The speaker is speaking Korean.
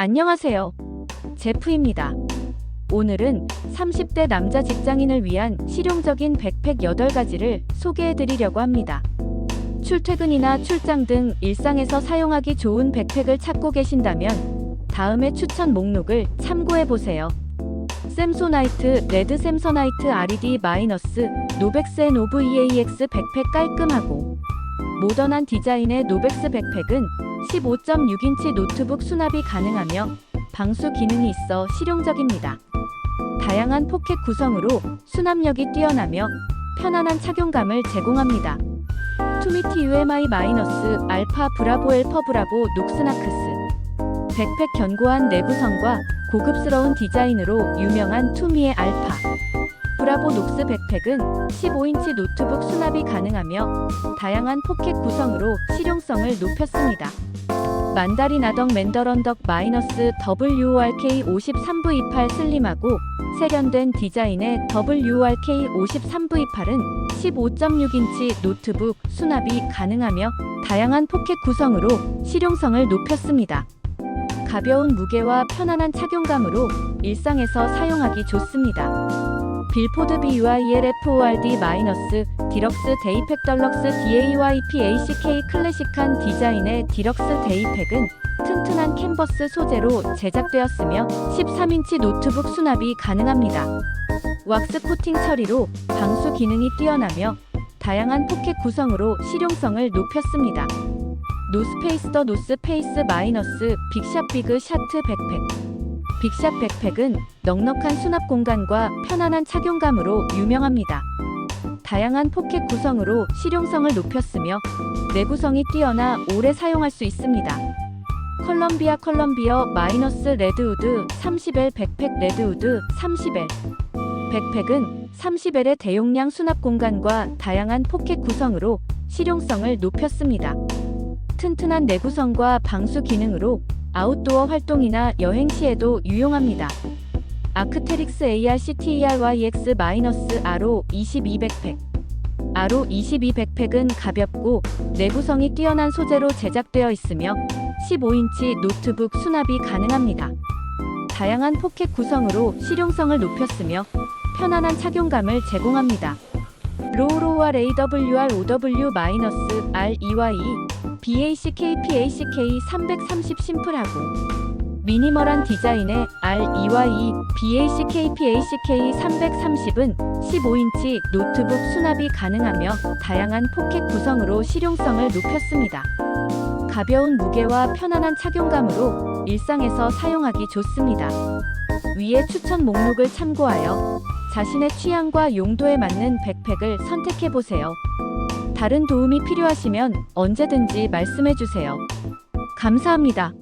안녕하세요. 제프입니다. 오늘은 30대 남자 직장인을 위한 실용적인 백팩 8가지를 소개해 드리려고 합니다. 출퇴근이나 출장 등 일상에서 사용하기 좋은 백팩을 찾고 계신다면 다음의 추천 목록을 참고해 보세요. 샘소나이트 레드 샘소나이트 RED 마이너스 노벡스 N 오브 EAX 백팩 깔끔하고 모던한 디자인의 노벡스 백팩은 15.6인치 노트북 수납이 가능하며 방수 기능이 있어 실용적입니다. 다양한 포켓 구성으로 수납력이 뛰어나며 편안한 착용감을 제공합니다. 투미티 UMI 알파 브라보 엘퍼 브라보 녹스나크스 백팩 견고한 내구성과 고급스러운 디자인으로 유명한 투미의 알파 브라보 녹스 백팩은 15인치 노트북 수납이 가능하며 다양한 포켓 구성으로 실용성을 높였습니다. 만다린 아덕 맨더런덕 마이너스 WORK 53V28 슬림하고 세련된 디자인의 WORK 53V8은 15.6인치 노트북 수납이 가능하며 다양한 포켓 구성으로 실용성을 높였습니다. 가벼운 무게와 편안한 착용감으로 일상에서 사용하기 좋습니다. 빌포드 BUILFORD 마이너스 디럭스 데이팩 덜럭스 DAYP ACK 클래식한 디자인의 디럭스 데이팩은 튼튼한 캔버스 소재로 제작되었으며 13인치 노트북 수납이 가능합니다. 왁스 코팅 처리로 방수 기능이 뛰어나며 다양한 포켓 구성으로 실용성을 높였습니다. 노스페이스 더 노스페이스 마이너스 빅샷 비그 샤트 백팩 빅샷 백팩은 넉넉한 수납 공간과 편안한 착용감으로 유명합니다. 다양한 포켓 구성으로 실용성을 높였으며 내구성이 뛰어나 오래 사용할 수 있습니다. 컬럼비아 컬럼비어 마이너스 레드우드 30L 백팩 레드우드 30L 백팩은 30L의 대용량 수납 공간과 다양한 포켓 구성으로 실용성을 높였습니다. 튼튼한 내구성과 방수 기능으로 아웃도어 활동이나 여행 시에도 유용합니다. 아크테릭스 ARCTERYX-RO 22 백팩 RO 22 백팩은 가볍고 내구성이 뛰어난 소재로 제작되어 있으며 15인치 노트북 수납이 가능합니다. 다양한 포켓 구성으로 실용성을 높였으며 편안한 착용감을 제공합니다. 로우로우와 AWR OW-REY BACK PACK 330 심플하고 미니멀한 디자인의 REY BACK PACK 330은 15인치 노트북 수납이 가능하며 다양한 포켓 구성으로 실용성을 높였습니다. 가벼운 무게와 편안한 착용감으로 일상에서 사용하기 좋습니다. 위의 추천 목록을 참고하여 자신의 취향과 용도에 맞는 백팩을 선택해 보세요. 다른 도움이 필요하시면 언제든지 말씀해 주세요. 감사합니다.